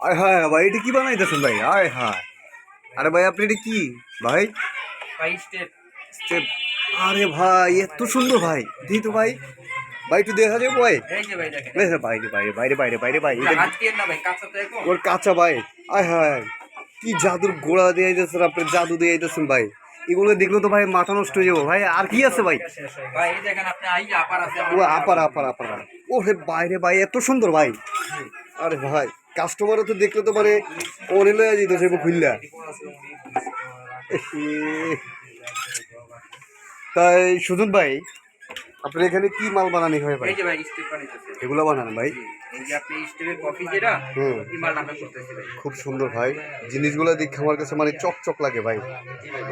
আয় হায় ভাই এটা কি বানাইতেছেন ভাই? আয় হায়। আরে ভাই আপনি এটা কি? ভাই ভাই স্টেপ স্টেপ আরে ভাই এত সুন্দর ভাই। দিই তো ভাই। ভাই একটু দেখা যাবে ভাই। বাইরে বাইরে বাইরে বাইরে বাইরে তো এখন ওর কাঁচা ভাই। আয় হায় কি জাদুর গোড়া দিয়ে আইতেছেন আপনি জাদু দিয়ে আইতেছেন ভাই। এগুলো দেখল তো ভাই মাথা নষ্ট হয়ে যাব। ভাই আর কি আছে ভাই? ও আপার আপার আপার ও হে বাইরে ভাই এত সুন্দর ভাই। আরে ভাই কাস্টমারও তো দেখলে তো মানে ওরে লয়ে যেত সে খুললা। তাই সুজন ভাই আপনার এখানে কি মাল বানানি হয় ভাই? এই যে ভাই স্টেপ বানাইতেছে। এগুলো বানান ভাই। এই যে আপনি স্টেপের কফি যেটা হুম। এই মাল নামে করতেছে ভাই। খুব সুন্দর ভাই জিনিসগুলো দেখে আমার কাছে মানে চকচক লাগে ভাই।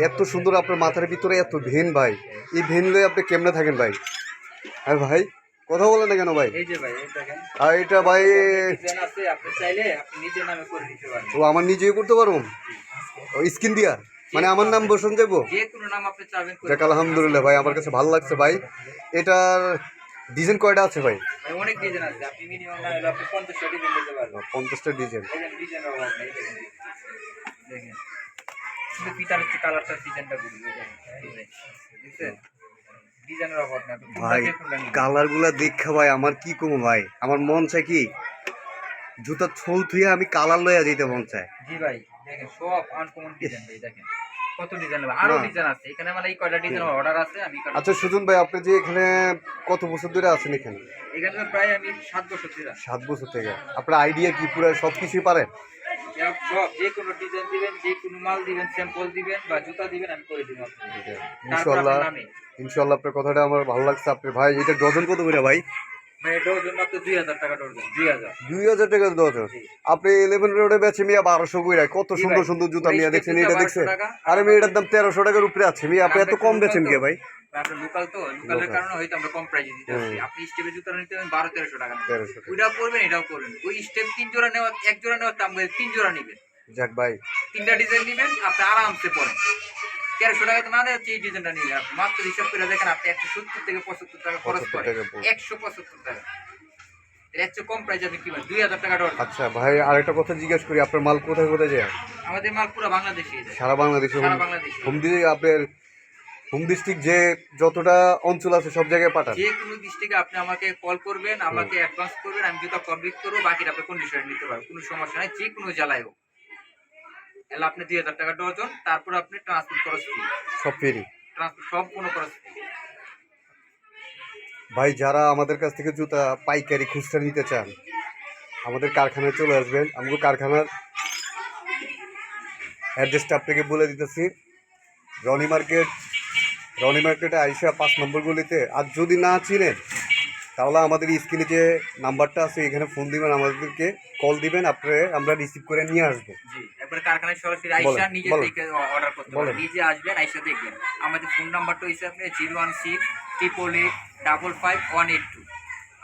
এত সুন্দর আপনার মাথার ভিতরে এত ভেন ভাই এই ভেন লয়ে আপনি কেমনে থাকেন ভাই? আর ভাই কথা বলে না কেন ভাই? এই যে ভাই আর এটা ভাই আছে আপনি চাইলে আপনি নিজের নামে করে দিতে পারেন। ও আমার নিজেই করতে পারব? ও স্কিন দিয়া? মানে আমার নাম বসন যাব যে কোনো নাম আপনি চাবেন যাক আলহামদুলিল্লাহ ভাই আমার কাছে ভালো লাগছে ভাই। এটার ডিজাইন কয়টা আছে ভাই? ভাই অনেক ডিজাইন আছে। আপনি মিনিমাম না হলে আপনি পঞ্চাশটা ডিজাইন দিতে পারবেন। পঞ্চাশটা ডিজাইন। ডিজাইন অভাব নেই দেখেন। দেখেন। পিতার হচ্ছে কালারটা ডিজাইনটা বুঝবে দেখেন ভাই। কালারগুলা দেখা ভাই আমার কি কমো ভাই? আমার মন চায় কি জুতা ছোল থুয়ে আমি কালার লইয়া যেতে মন চায়। জি ভাই দেখেন সব আনকমন ডিজাইন ভাই দেখেন। কত ডিজাইন হবে আরও ডিজাইন আছে। এখানে মানে এই কয়টা ডিজাইন অর্ডার আছে আমি আচ্ছা সুজন ভাই আপনি যে এখানে কত বছর ধরে আছেন এখানে? এখানে প্রায় আমি সাত বছর ছিলাম সাত বছর থেকে। আপনার আইডিয়া কি পুরো সব কিছুই পারেন? সব সব যে কোনো ডিজাইন দিবেন যে কোনো মাল দিবেন স্যাম্পল দিবেন বা জুতা দিবেন আমি করে দিব আপনাকে। তারপর ইনশাল্লাহ আপনার কথাটা আমার ভালো লাগছে। আপনি ভাই এটা ডজন কত করে ভাই? আপনি ইলেভেন রোডে বেছে মিয়া বারোশো কত সুন্দর সুন্দর জুতা মিয়া দেখছেন এটা 1200 দেখছেন? আরে মেয়ে এটার দাম তেরোশো টাকার উপরে আছে মিয়া আপনি এত কম বেছেন কে ভাই? আপনার লোকাল তো লোকালের কারণে হয়তো আমরা কম দিতে আপনি স্টেপের জুতা নিতে পারেন বারো তেরোশো টাকা নিতে ওইটাও করবেন এটাও করবেন। ওই স্টেপ তিন জোড়া নেওয়া এক জোড়া নেওয়ার দাম তিন জোড়া নেবেন। যাক ভাই। তিনটা ডিজাইন নেবেন আপনি আরামসে পড়েন তেরোশো টাকা না দেয় এই ডিজাইনটা নিলে মাত্র হিসাব করে দেখেন আপনি একশো সত্তর থেকে পঁচাত্তর টাকা খরচ 75 করেন টাকা পড়ে। একশো পঁচাত্তর টাকা। এর কম প্রাইস আপনি কিনবেন দুই হাজার টাকা ডর আচ্ছা ভাই আরেকটা কথা জিজ্ঞেস করি আপনার মাল কোথায় কোথায় যায়? আমাদের মাল পুরো বাংলাদেশে সারা বাংলাদেশে সারা বাংলাদেশে হোম দিয়ে আপনার হোম ডিস্ট্রিক্ট যে যতটা অঞ্চল আছে সব জায়গায় পাঠান। যে কোনো ডিস্ট্রিক্টে আপনি আমাকে কল করবেন আমাকে অ্যাডভান্স করবেন আমি জুতা কমপ্লিট করব বাকিটা আপনি কন্ডিশনে নিতে পারবেন কোনো সমস্যা নাই যে কোনো জেলায় হোক। তাহলে আপনি দুই হাজার টাকা ডজন তারপর আপনি ট্রান্সপোর্ট খরচ ফ্রি সব ফেরি ট্রান্সপোর্ট সব কোনো খরচ ফ্রি ভাই যারা আমাদের কাছ থেকে জুতা পাইকারি খুচরা নিতে চান আমাদের কারখানায় চলে আসবেন। আমাকে কারখানার অ্যাড্রেসটা আপনাকে বলে দিতেছি। রনি মার্কেট রনি মার্কেটে আইসা পাঁচ নম্বর গলিতে। আর যদি না চিনেন তাহলে আমাদের স্ক্রিনে যে নাম্বারটা আছে এখানে ফোন দিবেন আমাদেরকে কল দিবেন আপনি আমরা রিসিভ করে নিয়ে আসব। জি একবার কারখানায় সরাসরি আইসা নিজে। থেকে অর্ডার করতে। পারেন নিজে আসবেন আইসা দেখবেন। আমাদের ফোন নাম্বারটা হচ্ছে আপনি zero one six triple eight double five one eight two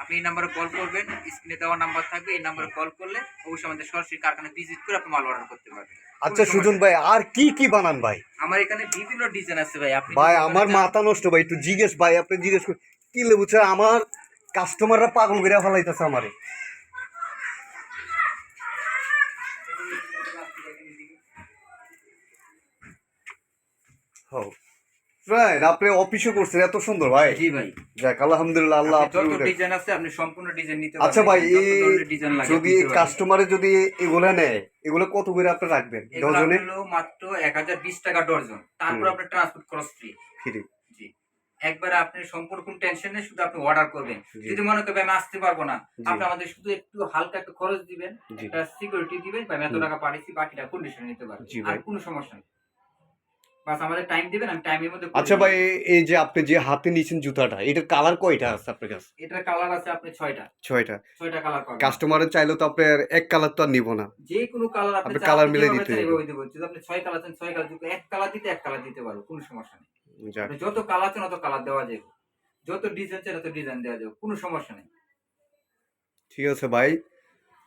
আপনি এই নাম্বারে কল করবেন স্ক্রিনে দেওয়া নাম্বার থাকবে এই নাম্বারে কল করলে অবশ্যই আমাদের সরাসরি কারখানায় ভিজিট করে আপনি মাল অর্ডার করতে পারবেন। আচ্ছা সুজন ভাই আর কি কি বানান ভাই? আমার এখানে বিভিন্ন ডিজাইন আছে ভাই আপনি ভাই আমার মাথা নষ্ট ভাই একটু জিজ্ঞেস ভাই আপনি জিজ্ঞেস কর কি লেবুছে আমার কাস্টমাররা পাগল করে ফেলাইতেছে আমারে। রাইট আপনি অফিসও করছেন এত সুন্দর ভাই। জি ভাই। যাক আলহামদুলিল্লাহ আল্লাহ আপনার ডিজাইন আছে আপনি সম্পূর্ণ ডিজাইন নিতে আচ্ছা ভাই ডিজাইন লাগে যদি কাস্টমারে যদি এগুলো নেয় এগুলো কত করে আপনি রাখবেন? ডজনে মাত্র এক হাজার বিশ টাকা ডজন তারপর আপনার ট্রান্সপোর্ট খরচ ফ্রি ফ্রি। একবারে আপনি সম্পূর্ণ কোন টেনশন নেই শুধু আপনি অর্ডার করবেন। যদি মনে করবেন আমি আসতে পারব না আপনি আমাদের শুধু একটু হালকা একটা খরচ দিবেন একটা সিকিউরিটি দিবেন বা এত টাকা পাঠিয়েছি বাকিটা কন্ডিশন নিতে পারবেন আর কোনো সমস্যা নেই। বাস আমাদের টাইম দিবেন আমি টাইমের মধ্যে আচ্ছা ভাই এই যে আপনি যে হাতে নিয়েছেন জুতাটা এটার কালার কয়টা আছে আপনার কাছে? এটার কালার আছে আপনি ছয়টা। ছয়টা। ছয়টা কালার পাবেন। কাস্টমারের চাইলেও তো এক কালার তো আর নিব না। যে কোনো কালার আপনি চান, আপনি দিতে হবে। যদি আপনি ছয় কালার চান ছয় কালার এক কালার দিতে এক কালার দিতে পারব কোনো সমস্যা নেই। আপনি যত কালার চান অত কালার দেওয়া যাবে যত ডিজাইন চান তত ডিজাইন দেওয়া যাবে কোনো সমস্যা নেই। ঠিক আছে ভাই।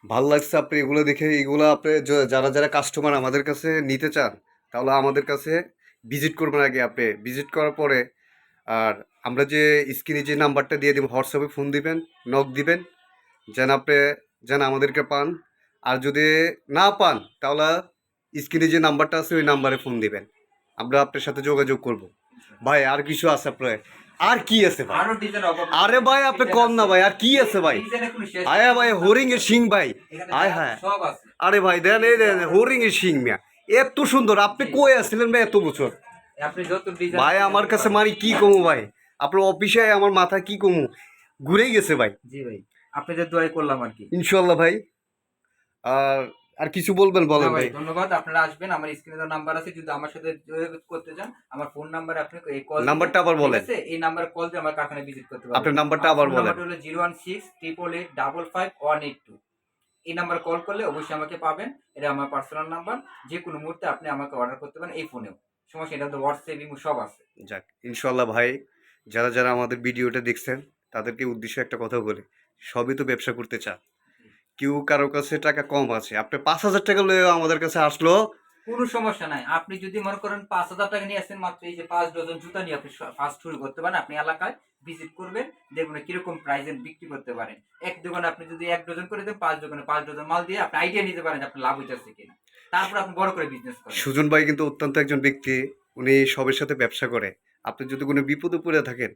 ভালো লাগছে আপনি এগুলো দেখে। এগুলো আপনি যারা যারা কাস্টমার আমাদের কাছে নিতে চান তাহলে আমাদের কাছে ভিজিট করবেন আগে আপনি। ভিজিট করার পরে আর আমরা যে স্ক্রিনে যে নাম্বারটা দিয়ে দিব হোয়াটসঅ্যাপে ফোন দিবেন নক দিবেন যেন আপনি যেন আমাদেরকে পান। আর যদি না পান তাহলে স্ক্রিনে যে নাম্বারটা আছে ওই নাম্বারে ফোন দিবেন। আমরা আপনার সাথে যোগাযোগ করব। ভাই আর কিছু আছে আপনার? আর কি আছে ভাই? আরও ভাই আপনি কম না ভাই আর কি আছে ভাই? আয়া ভাই হরিং এর সিং ভাই আয় হ্যাঁ। আরে ভাই দেন এই দেন হরিং এর সিং মিয়া। এত সুন্দর আপনি কই আসছিলেন ভাই এত বছর? ভাই আমার কাছে মারি কি কমু ভাই? আপনার অফিসে আমার মাথা কি কমু? ঘুরেই গেছে ভাই। জি ভাই আপনাদের দোয়াই করলাম আর কি। ইনশাল্লাহ ভাই। আর আর কিছু বলবেন বলেন ভাই। ধন্যবাদ। আপনারা আসবেন আমার স্ক্রিনে দেওয়া নাম্বার আছে যদি আমার সাথে যোগাযোগ করতে চান আমার ফোন নাম্বারে আপনি এই কল নাম্বারটা আবার বলেন। এই নাম্বারে কল দিয়ে আমার কারখানায় ভিজিট করতে পারবেন। আপনার নাম্বারটা আবার বলেন। নাম্বারটা হলো zero one six triple eight double five one eight two এই নাম্বারে কল করলে অবশ্যই আমাকে পাবেন। এটা আমার পার্সোনাল নাম্বার যে কোনো মুহূর্তে আপনি আমাকে অর্ডার করতে পারেন এই ফোনেও সমস্যা এটা তো হোয়াটসঅ্যাপ ইমো সব আছে। যাক ইনশাল্লাহ ভাই যারা যারা আমাদের ভিডিওটা দেখছেন তাদেরকে উদ্দেশ্যে একটা কথা বলি সবই তো ব্যবসা করতে চান। কেউ কারও কাছে টাকা কম আছে। আপনি পাঁচ হাজার টাকা লয়ে আমাদের কাছে আসলো। কোনো সমস্যা নাই। আপনি যদি মনে করেন পাঁচ হাজার টাকা নিয়ে আসেন মাত্র এই যে পাঁচ ডজন জুতা নিয়ে আপনি ফার্স্ট শুরু করতে পারেন আপনি এলাকায় ভিজিট করবেন দেখবেন কীরকম প্রাইসে বিক্রি করতে পারেন। এক দোকানে আপনি যদি এক ডজন করে দেন পাঁচ দোকানে পাঁচ ডজন মাল দিয়ে আপনি আইডিয়া নিতে পারেন যে আপনার লাভ হইতেছে কিনা। তারপর আপনি বড় করে বিজনেস করেন। সুজন ভাই কিন্তু অত্যন্ত একজন ব্যক্তি। উনি সবের সাথে ব্যবসা করে। আপনি যদি কোনো বিপদে পড়ে থাকেন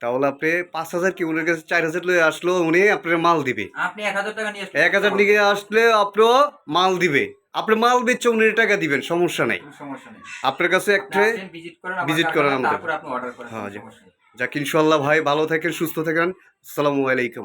তাহলে আপনি পাঁচ হাজার কি উনার কাছে চার হাজার লয়ে আসলো উনি আপনার মাল দিবে। আপনি এক হাজার টাকা নিয়ে এক হাজার নিয়ে আসলে আপনিও মাল দিবে। আপনি মাল বেচে উনি টাকা দিবেন সমস্যা নাই। সমস্যা নেই। আপনার কাছে একটা ভিজিট করেন আমাদের। হ্যাঁ। যাক ইনশাল্লাহ ভাই ভালো থাকেন সুস্থ থাকেন। আসসালামু আলাইকুম।